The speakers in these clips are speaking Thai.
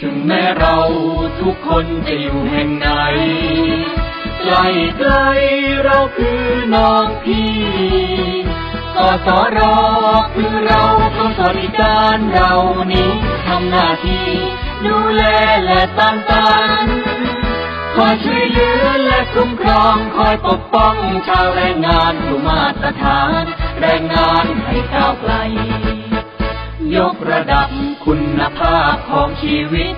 ถึงแม้เราทุกคนจะอยู่แห่งไหนใกล้ใกล้เราคือน้องพี่กสรคือเราผู้สวัสดิการเรานี้ทำหน้าที่ดูแลและสร้างสรรค์คอยช่วยเหลือและคุ้มครองคอยปกป้องชาวแรงงานผู้มาตรฐาน แรงงานให้ก้าวไกล ยกระดับคุณภาพของชีวิต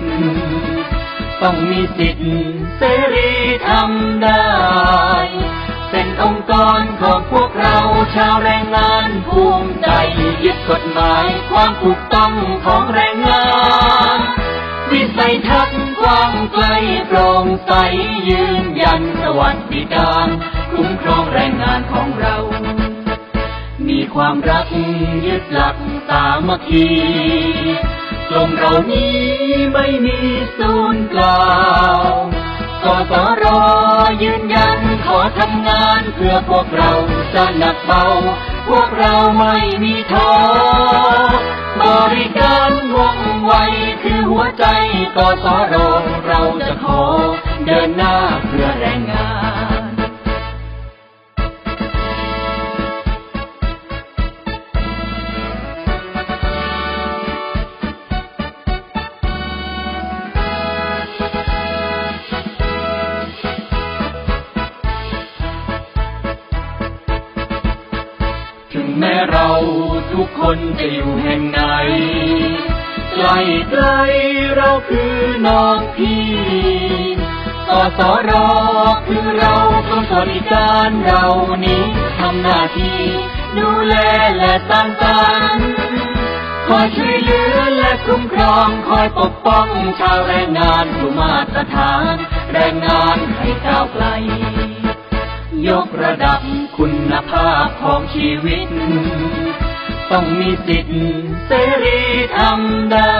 ต้องมีสิทธิเสรีทำได้ เป็นองค์กรของพวกเราชาวแรงงานภูมิใจยึดกฎหมายความถูกต้องของแรงงาน วิสัยทัศน์กว้างไกลโปร่งใสยืนยันสวัสดิการ คุ้มครองแรงงานของเรา ความรักยึดหลักสามัคคีกลมเรานี้ไม่มีศูนย์กลางกสรยืนยันขอทำงานเพื่อพวกเราจะหนักเบา พวกเราไม่มีท้อบริการว่องไวคือหัวใจกสรเราจะขอเดินหน้าเพื่อแรงงาน แม้เราทุกคนจะอยู่แห่งไหนใกล้ใกล้เราคือน้องพี่กสรคือเราผู้สวัสดิการเรานี้ทำหน้าที่ดูแลและสร้างสรรค์คอยช่วยเหลือและคุ้มครองคอยปกป้องชาวแรงงานผู้มาตรฐาน แรงงานให้ก้าวไกล ยกระดับคุณภาพของชีวิต ต้องมีสิทธิ์เสรีทำได้